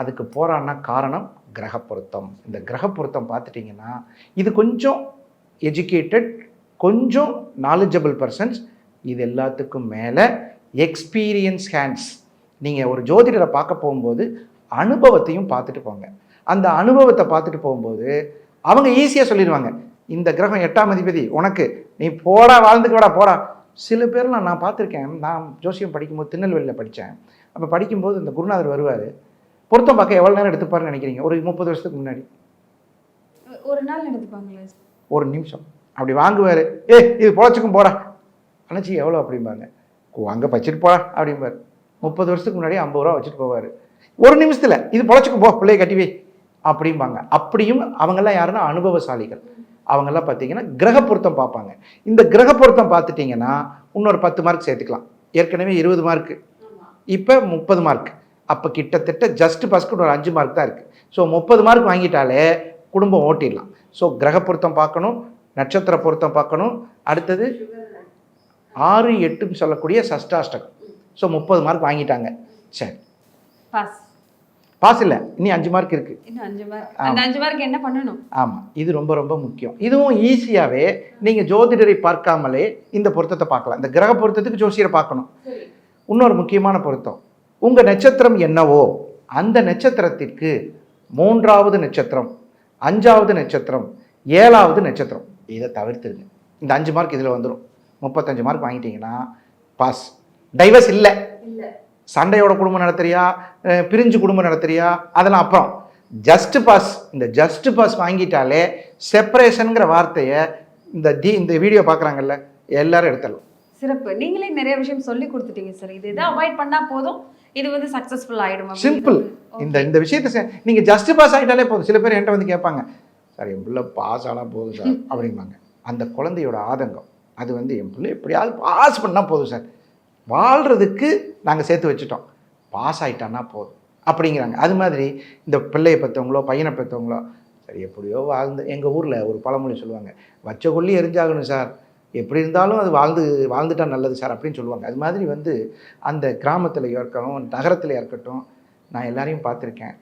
Speaker 1: அதுக்கு போறான்னா காரணம் கிரக பொருத்தம் இந்த கிரக பொருத்தம் பார்த்துட்டிங்கன்னா இது கொஞ்சம் எஜுகேட்டட் கொஞ்சம் நாலேஜபிள் பர்சன்ஸ் இது எல்லாத்துக்கும் மேலே எக்ஸ்பீரியன்ஸ் ஹேண்ட்ஸ் நீங்கள் ஒரு ஜோதிடரை பார்க்க போகும்போது அனுபவத்தையும் பார்த்துட்டு போங்க. அந்த அனுபவத்தை பார்த்துட்டு போகும்போது அவங்க ஈஸியாக சொல்லிடுவாங்க இந்த கிரகம் எட்டாம் அதிபதி உனக்கு நீ போடா வாழ்ந்துக்கடா போடா. சில பேர்லாம் நான் பார்த்துருக்கேன் நான் ஜோசியம் படிக்கும்போது திருநெல்வேலியில் படித்தேன். அப்போ படிக்கும்போது இந்த குருநாதர் வருவார். பொருத்தம் பார்க்க எவ்வளோ நேரம் எடுத்துப்பாருன்னு நினைக்கிறீங்க? ஒரு முப்பது வருஷத்துக்கு முன்னாடி.
Speaker 5: ஒரு நாள் எடுத்துப்பாங்களே?
Speaker 1: ஒரு நிமிஷம். அப்படி வாங்குவார். ஏ இது பொழைச்சிக்கும் போடா. அணைச்சி எவ்வளோ அப்படிம்பாங்க. அங்கே வச்சுட்டு போடா அப்படிம்பார். முப்பது வருஷத்துக்கு முன்னாடி ஐம்பது ரூபா வச்சுட்டு போவார். ஒரு நிமிஷத்தில் இது பொழைச்சிக்கும் போ பிள்ளைய கட்டி வை. அப்படிம்பாங்க. அப்படியும் அவங்கெல்லாம் யாருன்னா அனுபவசாலிகள். அவங்கெல்லாம் பார்த்தீங்கன்னா கிரக பொருத்தம் பார்ப்பாங்க. இந்த கிரக பொருத்தம் பார்த்துட்டிங்கன்னா இன்னொரு பத்து மார்க் சேர்த்துக்கலாம். ஏற்கனவே இருபது மார்க்கு இப்போ முப்பது மார்க் அப்போ கிட்டத்தட்ட ஜஸ்ட் பாஸ்க்கு ஒரு அஞ்சு மார்க் தான் இருக்குது ஸோ முப்பது மார்க் வாங்கிட்டாலே குடும்பம் ஓட்டிடலாம். ஸோ கிரக பொருத்தம் பார்க்கணும் நட்சத்திர பொருத்தம் பார்க்கணும். அடுத்தது ஆறு எட்டுன்னு சொல்லக்கூடிய சஷ்டாஷ்டகம். ஸோ முப்பது மார்க் வாங்கிட்டாங்க. சரி.
Speaker 5: பாஸ்
Speaker 1: இல்லை. இனி அஞ்சு மார்க் இருக்குது
Speaker 5: இன்னும் அஞ்சு மார்க் என்ன பண்ணணும்?
Speaker 1: ஆமாம் இது ரொம்ப ரொம்ப முக்கியம். இதுவும் ஈஸியாகவே நீங்கள் ஜோதிடரை பார்க்காமலே இந்த பொருத்தத்தை பார்க்கலாம். இந்த கிரக பொருத்தத்துக்கு ஜோசியரை பார்க்கணும். இன்னொரு முக்கியமான பொருத்தம். உங்கள் நட்சத்திரம் என்னவோ அந்த நட்சத்திரத்திற்கு மூன்றாவது நட்சத்திரம் அஞ்சாவது நட்சத்திரம் ஏழாவது நட்சத்திரம். இதை தவிர்த்துருங்க இந்த அஞ்சு மார்க் இதில் வந்துடும் முப்பத்தஞ்சு மார்க் வாங்கிட்டீங்கன்னா பாஸ் டைவர்ஸ் இல்லை. சண்டையோட குடும்பம் நடத்துறியா? பிரிஞ்சு குடும்பம் நடத்துறியா? அதெல்லாம் அப்புறம். ஜஸ்ட் பாஸ் இந்த ஜஸ்ட் பாஸ் வாங்கிட்டாலே செப்பரேஷனுங்கிற வார்த்தையை இந்த டி இந்த வீடியோ பார்க்குறாங்கல்ல எல்லாரும் எடுத்துடலாம்.
Speaker 5: சிறப்பு. நீங்களே நிறைய விஷயம் சொல்லி கொடுத்துட்டீங்க சார் இது இதை அவாய்ட் பண்ணா போதும். இது வந்து சக்சஸ்ஃபுல் ஆயிடும் அப்படின்றது.
Speaker 1: சிம்பிள் இந்த இந்த விஷயத்தை செ- நீங்க ஜஸ்ட் பாஸ் ஆகிட்டாலே போதும். சில பேர் என்கிட்ட வந்து கேட்பாங்க சார் என் பிள்ளை பாஸ் ஆனால் போதும் சார் அப்படிம்பாங்க. அந்த குழந்தையோட ஆதங்கம். அது வந்து என் பிள்ளை எப்படியாவது பாஸ் பண்ணால் போதும் சார் வாழ்கிறதுக்கு நாங்கள் சேர்த்து வச்சுட்டோம். பாஸ் ஆயிட்டான்னா போதும். அப்படிங்கிறாங்க. அது மாதிரி இந்த பிள்ளையை பெற்றவங்களோ பையனை பெற்றவங்களோ சரி எப்படியோ வாழ்ந்து எங்கள் ஊரில் ஒரு பழமொழி சொல்லுவாங்க. வச்ச கொல்லி எரிஞ்சாகணும் சார். எப்படி இருந்தாலும் அது வாழ்ந்து வாழ்ந்துட்டா நல்லது சார் அப்படின்னு சொல்லுவாங்க. அது மாதிரி வந்து அந்த கிராமத்தில் இருக்கட்டும் நகரத்தில் இருக்கட்டும் நான் எல்லாரையும் பார்த்துருக்கேன்.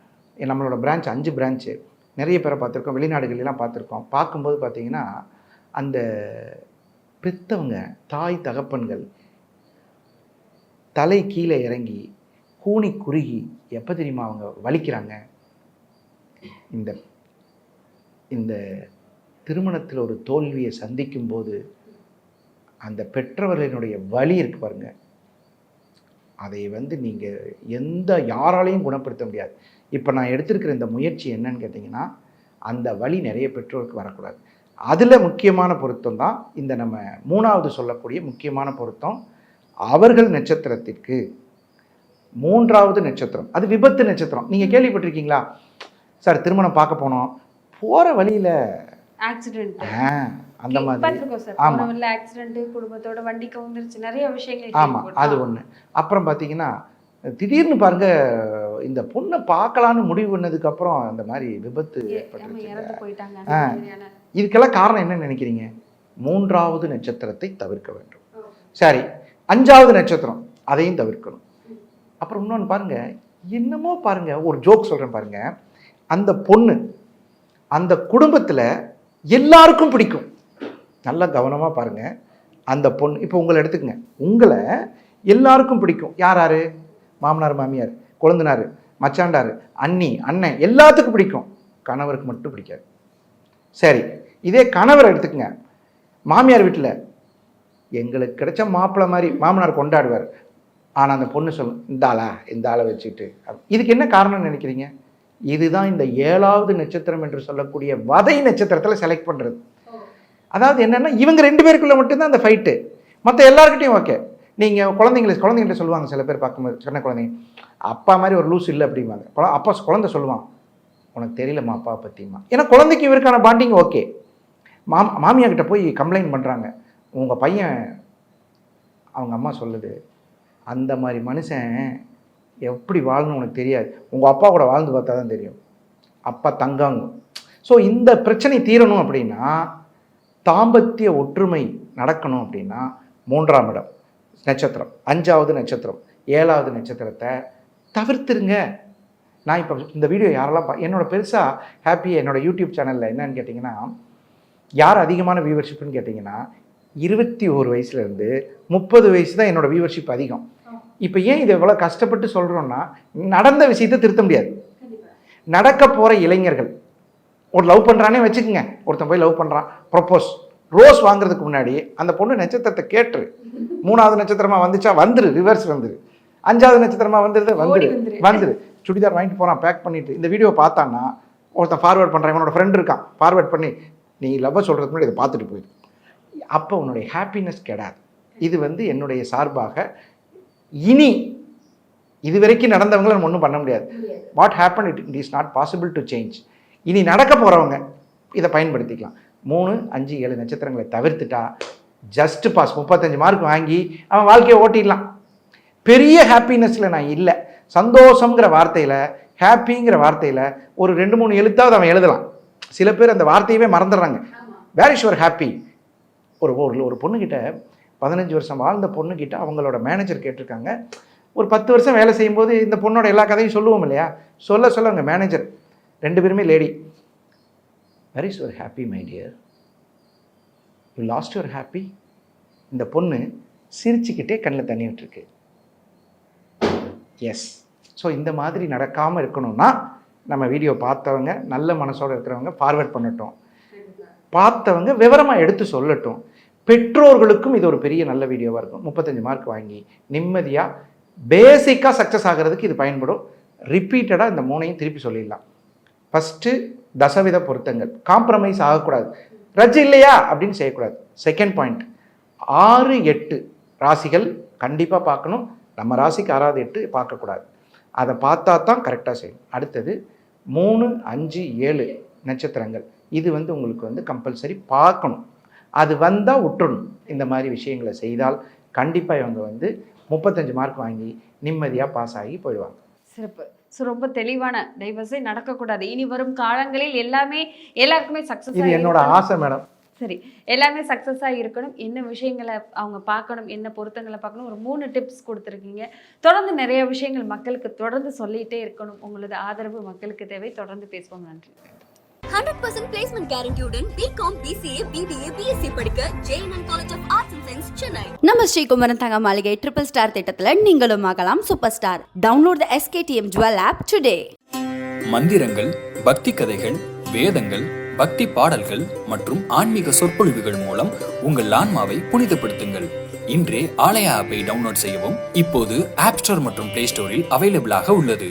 Speaker 1: நம்மளோட பிரான்ச் அஞ்சு பிரான்ச்சு நிறைய பேரை பார்த்துருக்கோம். வெளிநாடுகளெல்லாம் பார்த்துருக்கோம். பார்க்கும்போது பார்த்தீங்கன்னா அந்த பெத்தவங்க தாய் தகப்பன்கள் தலை கீழே இறங்கி கூனி குறுகி எப்போ தெரியுமா அவங்க வலிக்கிறாங்க? இந்த இந்த திருமணத்தில் ஒரு தோல்வியை சந்திக்கும் போது அந்த பெற்றவர்களினுடைய வலி இருக்கு பாருங்க. அதை வந்து நீங்கள் எந்த யாராலையும் குணப்படுத்த முடியாது. இப்போ நான் எடுத்திருக்கிற இந்த முயற்சி என்னன்னு கேட்டிங்கன்னா அந்த வலி நிறைய பெற்றோருக்கு வரக்கூடாது. அதில் முக்கியமான பொருத்தம் தான் இந்த நம்ம மூணாவது சொல்லக்கூடிய முக்கியமான பொருத்தம் அவர்கள் நட்சத்திரத்திற்கு மூன்றாவது நட்சத்திரம். அது விபத்து நட்சத்திரம். நீங்கள் கேள்விப்பட்டிருக்கீங்களா? சார் திருமணம் பார்க்க போனோம். போகிற வழியில்
Speaker 5: ஆக்சிடென்ட்
Speaker 1: அந்த மாதிரி.
Speaker 5: பார்த்துருக்கோம் சார்.
Speaker 1: ஆமா.
Speaker 5: போன வழியில ஆக்சிடென்ட் குடும்பத்தோட வண்டி கவுந்துருச்சு. நிறைய விஷயங்கள்
Speaker 1: ஆமாம். அது ஒன்று அப்புறம் பார்த்தீங்கன்னா திடீர்னு பாருங்க இந்த பொண்ணை பார்க்கலான்னு முடிவு பண்ணதுக்கப்புறம் அந்த மாதிரி விபத்து
Speaker 5: ஏ- ஆமா,
Speaker 1: ஏற்பட்டுருச்சு.
Speaker 5: இறந்து போயிட்டாங்க.
Speaker 1: ஆ.
Speaker 5: அந்த மாதிரியான.
Speaker 1: இதுக்கெல்லாம் காரணம் என்ன நினைக்கிறீங்க? மூன்றாவது நட்சத்திரத்தை தவிர்க்க வேண்டும். சரி அஞ்சாவது நட்சத்திரம் அதையும் தவிர்க்கணும். அப்புறம் இன்னொன்று பாருங்க என்னமோ பாருங்க ஒரு ஜோக் சொல்கிறேன் பாருங்க. அந்த பொண்ணு அந்த குடும்பத்தில் எல்லாருக்கும் பிடிக்கும். நல்லா கவனமாக பாருங்க. அந்த பொண்ணு இப்போ உங்களை எடுத்துக்கங்க. உங்களை எல்லாருக்கும் பிடிக்கும். யார் யார்? மாமனார் மாமியார் குழந்தனார் மச்சாண்டார் அண்ணி அண்ணன் எல்லாத்துக்கும் பிடிக்கும். கணவருக்கு மட்டும் பிடிக்காது. சரி இதே கணவர் எடுத்துக்கங்க. மாமியார் வீட்டில் எங்களுக்கு கிடைச்ச மாப்பிள்ளை மாதிரி மாமனார் கொண்டாடுவார். ஆனால் அந்த பொண்ணு சொல்லும் இந்த ஆளா இந்த ஆளை வச்சுக்கிட்டு. இதுக்கு என்ன காரணம்னு நினைக்கிறீங்க? இதுதான் இந்த ஏழாவது நட்சத்திரம் என்று சொல்லக்கூடிய வதை நட்சத்திரத்தில் செலக்ட் பண்ணுறது அதாவது என்னென்னா இவங்க ரெண்டு பேருக்குள்ள மட்டும்தான் அந்த ஃபைட்டு மற்ற எல்லாருக்கிட்டையும் ஓகே நீங்கள் குழந்தைங்கள குழந்தைங்கள்ட்ட சொல்லுவாங்க சில பேர் பார்க்கும்போது சின்ன குழந்தைங்க அப்பா மாதிரி ஒரு லூஸ் இல்லை அப்படிம்பாங்க. குழ- அப்பா குழந்தை சொல்லுவான் உனக்கு தெரியலம்மா அப்பா பற்றியுமா ஏன்னா குழந்தைக்கு இவருக்கான பாண்டிங் ஓகே மாம் மாமியாக்கிட்ட போய் கம்ப்ளைண்ட் பண்ணுறாங்க உங்கள் பையன் அவங்க அம்மா சொல்லுது அந்த மாதிரி மனுஷன் எப்படி வாழணும் உனக்கு தெரியாது. உங்கள் அப்பா கூட வாழ்ந்து பார்த்தா தான் தெரியும். அப்பா தங்காங்க. ஸோ இந்த பிரச்சனை தீரணும் அப்படின்னா தாம்பத்திய ஒற்றுமை நடக்கணும் அப்படின்னா மூன்றாம் இடம் நட்சத்திரம். அஞ்சாவது நட்சத்திரம். ஏழாவது நட்சத்திரத்தை தவிர்த்துருங்க. நான் இப்போ இந்த வீடியோ யாரெல்லாம் பா என்னோட பெருசாக ஹாப்பி என்னோடய யூடியூப் சேனலில் என்னன்னு கேட்டிங்கன்னா யார் அதிகமான வியூவர்ஷிப்னு கேட்டிங்கன்னா இருபத்தி ஒரு வயசுலேருந்து முப்பது வயசு தான் என்னோட வியூவர்ஷிப் அதிகம். இப்போ ஏன் இதை இவ்வளோ கஷ்டப்பட்டு சொல்கிறோன்னா நடந்த விஷயத்தை திருத்த முடியாது. நடக்க போகிற இளைஞர்கள் ஒரு லவ் பண்ணுறானே வச்சுக்கோங்க. ஒருத்தன் போய் லவ் பண்ணுறான் ப்ரொப்போஸ் ரோஸ் வாங்குறதுக்கு முன்னாடி அந்த பொண்ணு நட்சத்திரத்தை கேட்டுரு. மூணாவது நட்சத்திரமா வந்துச்சா? வந்துரு ரிவர்ஸ் வந்துரு. அஞ்சாவது நட்சத்திரமா வந்துருது?
Speaker 5: வந்துரு.
Speaker 1: வந்துரு. சுடிதார் வாங்கிட்டு போகிறான் பேக் பண்ணிட்டு. இந்த வீடியோ பார்த்தான்னா ஒருத்தன் ஃபார்வர்ட் பண்ணுறான் இவனோட ஃப்ரெண்ட் இருக்கான். ஃபார்வர்ட் பண்ணி நீ லவ் சொல்கிறதுக்கு முன்னாடி இதை பார்த்துட்டு போயிரு. அப்போ உன்னுடைய ஹாப்பினஸ் கெடாது. இது வந்து என்னுடைய சார்பாக இனி இது வரைக்கும் நடந்தவங்கள நம்ம ஒன்றும் பண்ண முடியாது. What happen it it is not possible to change இனி நடக்க போகிறவங்க இதை பயன்படுத்திக்கலாம். மூணு அஞ்சு ஏழு நட்சத்திரங்களை தவிர்த்துட்டா ஜஸ்ட் பாஸ் முப்பத்தஞ்சு மார்க் வாங்கி அவன் வாழ்க்கையை ஓட்டிடலாம். பெரிய ஹாப்பினஸில் நான் இல்லை. சந்தோஷங்கிற வார்த்தையில் ஹாப்பிங்கிற வார்த்தையில் ஒரு ரெண்டு மூணு எழுத்தாவது அவன் எழுதலாம். சில பேர் அந்த வார்த்தையவே மறந்துடுறாங்க. வேர் இஸ் யுவர் ஹாப்பி ஒரு ஒரு ஒரு பொண்ணுக்கிட்ட பதினஞ்சு வருஷம் வாழ்ந்த பொண்ணுக்கிட்ட அவங்களோட மேனேஜர் கேட்டிருக்காங்க. ஒரு பத்து வருஷம் வேலை செய்யும்போது இந்த பொண்ணோட எல்லா கதையும் சொல்லுவோம் இல்லையா? சொல்ல சொல்ல அவங்க மேனேஜர் ரெண்டு பேருமே lady very is your happy my dear you lost your happy இந்த பொண்ணு சிரிச்சுக்கிட்டே கண்ணில் தண்ணி விட்டுருக்கு. எஸ் ஸோ இந்த மாதிரி நடக்காமல் இருக்கணும்னா நம்ம வீடியோ பார்த்தவங்க நல்ல மனசோட இருக்கிறவங்க ஃபார்வர்ட் பண்ணட்டும். பார்த்தவங்க விவரமாக எடுத்து சொல்லட்டும். பெற்றோர்களுக்கும் இது ஒரு பெரிய நல்ல வீடியோவாக இருக்கும். முப்பத்தஞ்சு மார்க் வாங்கி நிம்மதியாக பேசிக்காக சக்ஸஸ் ஆகிறதுக்கு இது பயன்படும். ரிப்பீட்டடாக இந்த மூணையும் திருப்பி சொல்லிடலாம். ஃபஸ்ட்டு தசவித பொருத்தங்கள். காம்ப்ரமைஸ் ஆகக்கூடாது. ரஜ் இல்லையா? அப்படின்னு செய்யக்கூடாது. செகண்ட் பாயிண்ட் ஆறு எட்டு ராசிகள் கண்டிப்பாக பார்க்கணும். நம்ம ராசிக்கு ஆறாவது எட்டு பார்க்கக்கூடாது. அதை பார்த்தா தான் கரெக்டாக செய்யணும் அடுத்தது மூணு அஞ்சு ஏழு நட்சத்திரங்கள். இது வந்து உங்களுக்கு வந்து கம்பல்சரி பார்க்கணும். அது வந்தால் விட்டுறணும். இந்த மாதிரி விஷயங்களை செய்தால் கண்டிப்பாக இவங்க வந்து முப்பத்தஞ்சு மார்க் வாங்கி நிம்மதியாக பாஸ் ஆகி போயிடுவாங்க.
Speaker 5: சிறப்பு. ஸோ ரொம்ப தெளிவான டைவர்ஸே நடக்கக்கூடாது. இனி வரும் காலங்களில் எல்லாமே எல்லாருக்குமே சக்ஸஸ்
Speaker 1: இது என்னோட ஆசை மேடம்
Speaker 5: சரி. எல்லாமே சக்ஸஸாக இருக்கணும். என்ன விஷயங்களை அவங்க பார்க்கணும் என்ன பொருத்தங்களை பார்க்கணும் ஒரு மூணு டிப்ஸ் கொடுத்துருக்கீங்க. தொடர்ந்து நிறைய விஷயங்கள் மக்களுக்கு தொடர்ந்து சொல்லிகிட்டே இருக்கணும். உங்களது ஆதரவு மக்களுக்கு தேவை. தொடர்ந்து பேசுவோம். நன்றி.
Speaker 2: ஹண்ட்ரட் பர்சன்ட் பிளேஸ்மெண்ட் கேரண்டியுடன் பிகாம் பிசிஏ பிபிஏ பிஎஸ்சி படிக்க JNN college of arts and science Chennai
Speaker 3: நம்ம ஸ்ரீகுமரன் தங்க மாளிகை ட்ரிபிள் ஸ்டார் திட்டத்தில் நீங்களும் ஆகலாம் super star download the SKTM jewel app today
Speaker 4: மந்திரங்கள் பக்தி கதைகள் வேதங்கள் பக்தி பாடல்கள் மற்றும் ஆன்மீக சொற்பொழிவுகள் மூலம் உங்கள் ஆன்மாவை புனிதப்படுத்துங்கள். இன்றே ஆலயா ஆப்பை டவுன்லோட் செய்யவும் இப்போது ஆப் ஸ்டோர் மற்றும் பிளே ஸ்டோரில் அவைலபிளாக உள்ளது.